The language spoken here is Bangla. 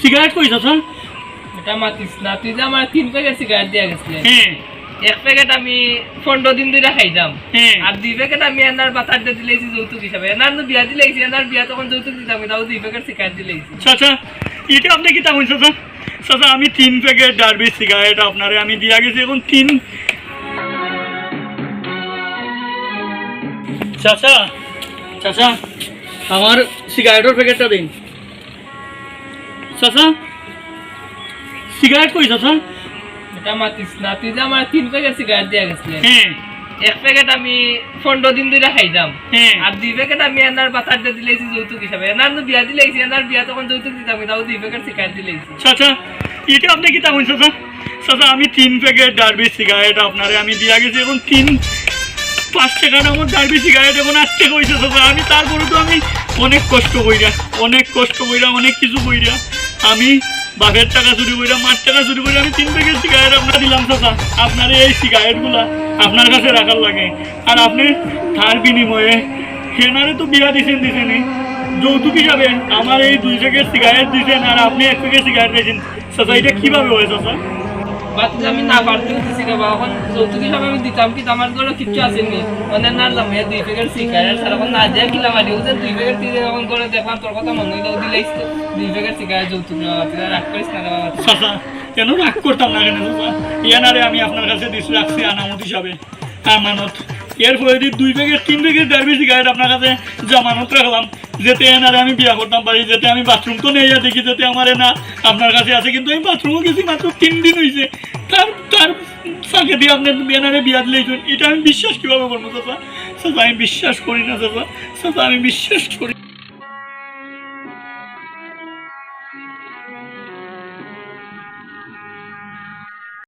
সিগারেট কই চাচা এটা মাতিস না তুই যে আমার তিন প্যাকেট সিগারেট দিয়া গেছিলি। হ্যাঁ। এক প্যাকেট আমি পনেরো দিন ধরে খাইতাম। হ্যাঁ। আর দুই প্যাকেট আমি এনার বাতার দিয়ে দিলেছি যৌতুক হিসাবে। এনার তো বিয়া দিলেছি এনার বিয়া তখন যৌতুক দিতাম তাও দুই প্যাকেট সিগারেট দিলেছি চাচা এটা আপনি কি তেমন চাচা চাচা আমি তিন প্যাকেট ডারবি সিগারেট আপনারে আমি দিয়া গেছি এখন তিন। চাচা চাচা আমার সিগারেটের প্যাকেটটা দিন। চাচা? সিগারেট কই চাচা? এটা মাতিস না তুই যে আমার তিন প্যাকেট সিগারেট দিয়ে গেছিলি। হ্যাঁ এক প্যাকেট আমি পনেরো দিন ধরে খাইতাম। আর দুই প্যাকেট আমি এনার বাতার দিয়ে দিলেছি যৌতুক হিসাবে। এনার তো বিয়া দিলেছি এনার বিয়া তখন যৌতুক দিতাম তাও দুই প্যাকেট সিগারেট দিলেছি চাচা এটা আপনি কি চাচা? চাচা আমি তিন প্যাকেট ডারবি সিগারেট আপনারে আমি দিয়া গেছি এখন তিন পাঁচ টাকার আমার ডারবি সিগারেট এখন টাকা হয়েছে চাচা। আমি তারপরে তো আমি অনেক কষ্ট কইরা অনেক কষ্ট কইরা অনেক কিছু কইরা আমি বাঘের টাকা চুরি করে মার টাকা চুরি করে আমি তিন প্যাকেট সিগারেট আপনার দিলাম, চাচা। আপনার এই সিগারেটগুলা আপনার কাছে রাখার লাগে। আর আপনি, তার বিনিময়ে সেনারে তো বিয়া দিছেন দিছেন যৌতুক হিসাবে আমার এই দুই প্যাকেট সিগারেট দিছেন আর আপনি এক প্যাকেট সিগারেট দিয়েছেন। চাচা, এটা কীভাবে হয়, চাচা? বা তুই আমি না পারতেও দিছি এখন যৌতুক হিসাবে আমি দিতাম আমার কিচ্ছু মানে দুই প্যাকেট সিগারেট আর এখন না দিয়ে দুই প্যাকেট দিয়ে যখন করে তোর কথা মনে হইল দুই প্যাকেট যৌতুক রাগ করিস না রে বাবা। কেন রাগ করতাম না কেন? আমি আপনার কাছে দিস, রাখছি আনামত হিসাবে। আমানত। এর ফলে যদি দুই প্যাকেট তিন প্যাকেট ডারবি সিগারেট আপনার কাছে জামানত রাখলাম। যেতে এনারে আমি বিয়া করতাম পারি যেতে আমি বাথরুম তো নেই দেখি যেতে আমার না আপনার কাছে আছে, কিন্তু আমি বাথরুমও গেছি মাত্র তিন দিন হয়েছে ফাঁকে দিয়ে আপনি ব্যানারে বিয়া দিলেই এটা আমি বিশ্বাস কীভাবে করব, চাচা? চাচা, আমি বিশ্বাস করি না চাচা, আমি বিশ্বাস করি।